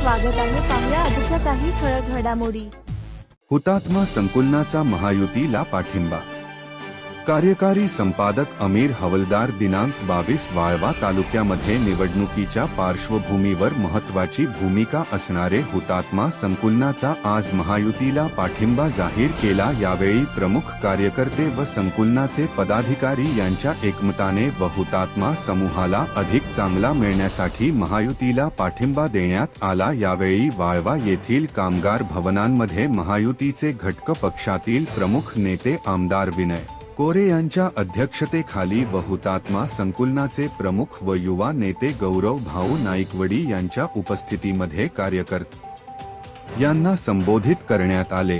स्वागत आहे पाहुया आजच्या काही ठळक घडामोडी. हुतात्मा संकुलनाचा महायुतीला पाठिंबा कार्यकारी संपादक अमीर हवलदार दिनांक बावीस वाळवा तालुक्यामध्ये निवडणुकीच्या पार्श्वभूमीवर महत्वाची भूमिका असणारे हुतात्मा संकुलनाचा आज महायुतीला पाठिंबा जाहीर केला. यावेळी प्रमुख कार्यकर्ते व संकुलनाचे पदाधिकारी यांच्या एकमताने व हुतात्मा समूहाला अधिक चांगला मिळण्यासाठी महायुतीला पाठिंबा देण्यात आला. यावेळी वाळवा येथील कामगार भवनांमध्ये महायुतीचे घटक पक्षातील प्रमुख नेते आमदार विनय कोरे यांच्या अध्यक्षतेखाली बहुतात्मा संकुलनाचे प्रमुख व युवा नेते गौरव भाऊ नाईकवडी यांच्या उपस्थितीमध्ये कार्यकर्ते यांना संबोधित करण्यात आले.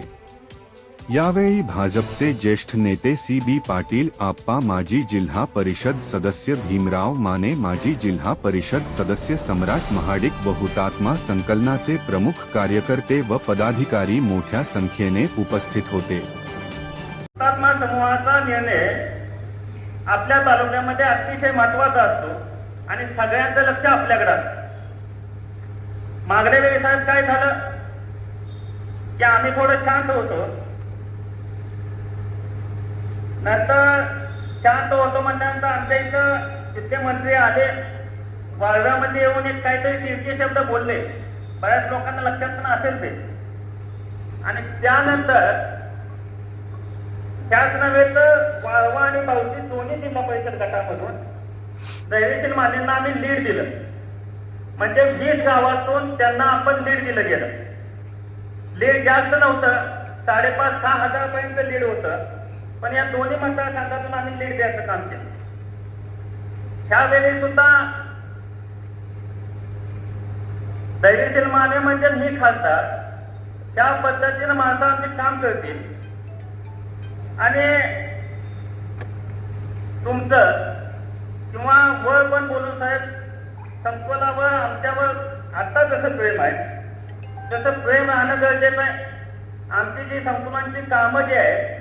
यावेळी भाजपचे ज्येष्ठ नेते सी बी पाटील आप्पा माजी जिल्हा परिषद सदस्य भीमराव माने माजी जिल्हा परिषद सदस्य सम्राट महाडिक बहुतात्मा संकलनाचे प्रमुख कार्यकर्ते व पदाधिकारी मोठ्या संख्येने उपस्थित होते. हुतात्मा समूहाचा निर्णय आपल्या तालुक्यामध्ये अतिशय महत्त्वाचा असतो आणि सगळ्यांचं लक्ष आपल्याकडे असतं. मागल्या वेळी साहेब काय झालं? की आम्ही थोडं शांत होतो. नंतर शांत होतो म्हणल्यानंतर आमच्या इथं तिथले मंत्री आले. वाळव्यामध्ये येऊन एक काहीतरी तिरके शब्द बोलले. बऱ्याच लोकांना लक्षात पण असेल ते. आणि त्यानंतर त्याच नव्हे तर वाळवा आणि बावची दोन्ही जिल्हा परिषद गटामधून दैवेशील मानेंना आम्ही लीड दिलं. म्हणजे वीस गावातून त्यांना आपण लीड दिलं गेलं. लीड जास्त नव्हतं साडेपाच सहा हजार पर्यंत लीड होतं. पण या दोन्ही मतदारसंघातून आम्ही लीड द्यायचं काम केलं. ह्यावेळी सुद्धा दैवेशील माने म्हणजे मी खासदार. त्या पद्धतीनं माणसं आमचे काम करतील. आणि तुमचं किंवा वर पण बोलून साहेब संकुलावर आमच्यावर आता जसं प्रेम आहे तसं प्रेम राहणं गरजेचं आहे. आमची जी संकुलांची कामं जी आहेत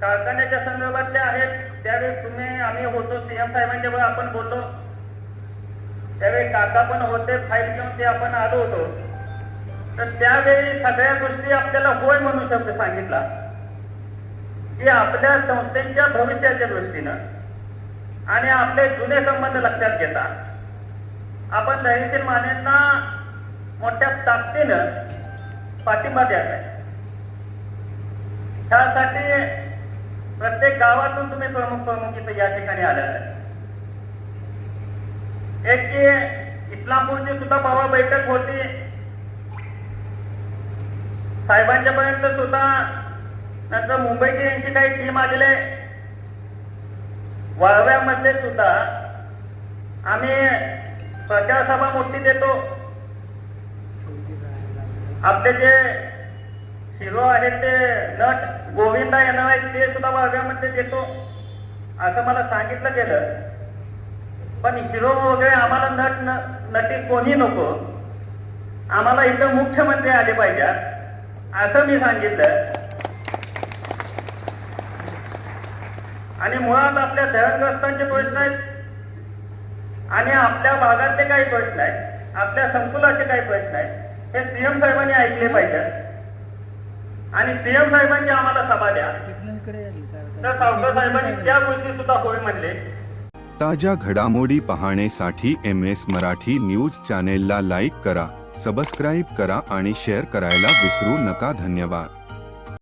कारखान्याच्या संदर्भातले आहेत त्यावेळी तुम्ही आम्ही होतो सीएम साहेबांच्या वेळी आपण बोललो. त्यावेळी काका पण होते फाईल घेऊन ते आपण आलो होतो. तर त्यावेळी सगळ्या गोष्टी आपल्याला होय म्हणून शब्द सांगितला. की आपल्या संस्थेच्या भविष्याच्या दृष्टीनं आणि आपले जुने संबंध लक्षात घेता आपण दहीशील मान्यांना मोठ्या ताकदीनं पाठिंबा द्यायचा आहे. त्यासाठी प्रत्येक गावातून तुम्ही प्रमुख प्रमुख इथं या ठिकाणी आल्या एक की इस्लामपूरची सुद्धा बाबा बैठक होती. साहेबांच्या पर्यंत सुद्धा नंतर मुंबईची यांची काही टीम आलेली आहे. वाळव्यामध्ये सुद्धा. आम्ही प्रचारसभा मोठी देतो. आपले जे हिरो आहेत ते नट गोविंदा येणार आहेत ते सुद्धा वाळव्यामध्ये देतो. असं मला सांगितलं गेलं. पण हिरो वगैरे आम्हाला नट न- नटी कोणी नको. आम्हाला इथं मुख्यमंत्री आले पाहिजेत. असं मी सांगितलं. आणि मुळात आपल्या धरणग्रस्तांचे प्रश्न आहेत. आणि आपल्या भागातले काही प्रश्न आहेत. आपल्या संकुलाचे काही प्रश्न आहेत. हे सीएम साहेबांनी ऐकले पाहिजेत आणि सीएम साहेबांची आम्हाला सभा द्या. तर सावकर साहेबांनी त्या गोष्टी सुद्धा होय म्हणले. ताज्या घडामोडी पाहण्यासाठी एम एस मराठी न्यूज चॅनेलला लाईक करा सबस्क्राईब करा आणि शेअर करायला विसरू नका. धन्यवाद.